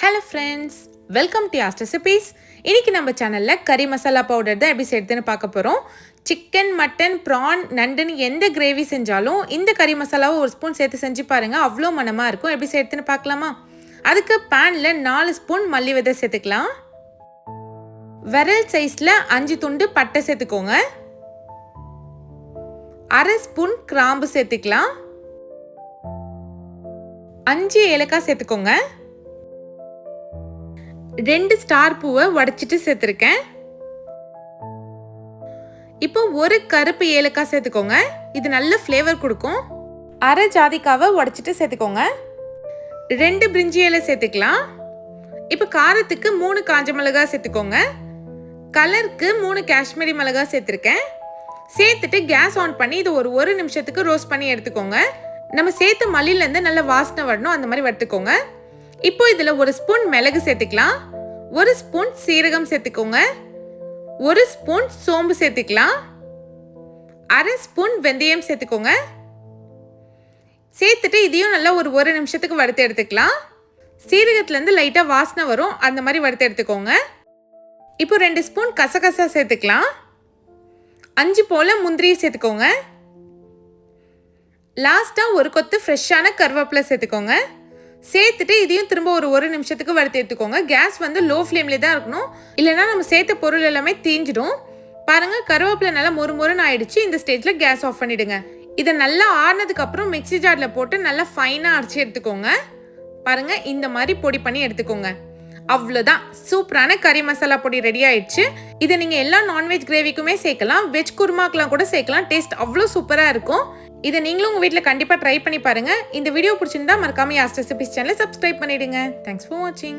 Hello friends welcome to ஆஸ்ட் recipes இன்றைக்கி நம்ம சேனலில் கறி மசாலா பவுடர் தான் எப்படி செய்யுதுன்னு பார்க்க போகிறோம் சிக்கன் மட்டன் ப்ரான் நண்டுன்னு எந்த கிரேவி செஞ்சாலும் இந்த கறி மசாலாவை ஒரு ஸ்பூன் சேர்த்து செஞ்சு பாருங்கள் அவ்வளோ மனமாக இருக்கும். எப்படி செய்யுதுன்னு பார்க்கலாமா? அதுக்கு பேனில் நாலு ஸ்பூன் மல்லி விதை சேர்த்துக்கலாம். விரல் சைஸில் அஞ்சு துண்டு பட்டை சேர்த்துக்கோங்க. அரை ஸ்பூன் கிராம்பு சேர்த்துக்கலாம். அஞ்சு ஏலக்காய் சேர்த்துக்கோங்க. ரெண்டு ஸ்டார் பூவை உடச்சிட்டு சேர்த்துருக்கேன். இப்போ ஒரு கருப்பு ஏலக்காய் சேர்த்துக்கோங்க. இது நல்ல ஃப்ளேவர் கொடுக்கும். அரை ஜாதிக்காவை உடச்சிட்டு சேர்த்துக்கோங்க. ரெண்டு பிரிஞ்சி இலை சேர்த்துக்கலாம். இப்போ காரத்துக்கு மூணு காஞ்ச மிளகாய் சேர்த்துக்கோங்க. கலருக்கு மூணு காஷ்மீரி மிளகாய் சேர்த்துருக்கேன். சேர்த்துட்டு கேஸ் ஆன் பண்ணி இது ஒரு ஒரு நிமிஷத்துக்கு ரோஸ்ட் பண்ணி எடுத்துக்கோங்க. நம்ம சேர்த்த மல்லிலேருந்து நல்ல வாசனை வரணும். அந்த மாதிரி வறுத்துக்கோங்க. இப்போ இதில் ஒரு ஸ்பூன் மிளகு சேர்த்துக்கலாம். ஒரு ஸ்பூன் சீரகம் சேர்த்துக்கோங்க. ஒரு ஸ்பூன் சோம்பு சேர்த்துக்கலாம். அரை ஸ்பூன் வெந்தயம் சேர்த்துக்கோங்க. சேர்த்துட்டு இதையும் நல்லா ஒரு ஒரு நிமிஷத்துக்கு வறுத்து எடுத்துக்கலாம். சீரகத்துலேருந்து லைட்டாக வாசனை வரும். அந்த மாதிரி வறுத்து எடுத்துக்கோங்க. இப்போ ரெண்டு ஸ்பூன் கசகசா சேர்த்துக்கலாம். அஞ்சு போல் முந்திரியை சேர்த்துக்கோங்க. லாஸ்ட்டாக ஒரு கொத்து ஃப்ரெஷ்ஷான கருவேப்பிலை சேர்த்துக்கோங்க. சேர்த்துட்டு இதையும் திரும்ப ஒரு ஒரு நிமிஷத்துக்கு வறுத்து எடுத்துக்கோங்க. கேஸ் வந்து லோ ஃப்ளேம்லேயே தான் இருக்கணும். இல்லைனா நம்ம சேர்த்த பொருள் எல்லாமே தீஞ்சிடும். பாருங்கள் கருவேப்பிலை நல்லா மொறு மொறுன்னு ஆயிடுச்சு. இந்த ஸ்டேஜில் கேஸ் ஆஃப் பண்ணிவிடுங்க இதை நல்லா ஆறுனதுக்கு அப்புறம் மிக்ஸி ஜாரில் போட்டு நல்லா ஃபைனாக அரைச்சி எடுத்துக்கோங்க. பாருங்கள் இந்த மாதிரி பொடி பண்ணி எடுத்துக்கோங்க. அவ்வளோதான் சூப்பரான கறி மசாலா பொடி ரெடி ஆயிடுச்சு. இதை நீங்கள் எல்லா நான்வெஜ் கிரேவிக்குமே சேர்க்கலாம். வெஜ் குருமாக்கெலாம் கூட சேர்க்கலாம். டேஸ்ட் அவ்வளோ சூப்பராக இருக்கும். இதை நீங்களும் உங்கள் வீட்டில் கண்டிப்பாக ட்ரை பண்ணி பாருங்கள் இந்த வீடியோ பிடிச்சிருந்தா மறக்காமல் யாஸ்ட் ரெசிபிஸ் சேனலை சப்ஸ்கிரைப் பண்ணிடுங்க. தேங்க்ஸ் ஃபார் வாட்சிங்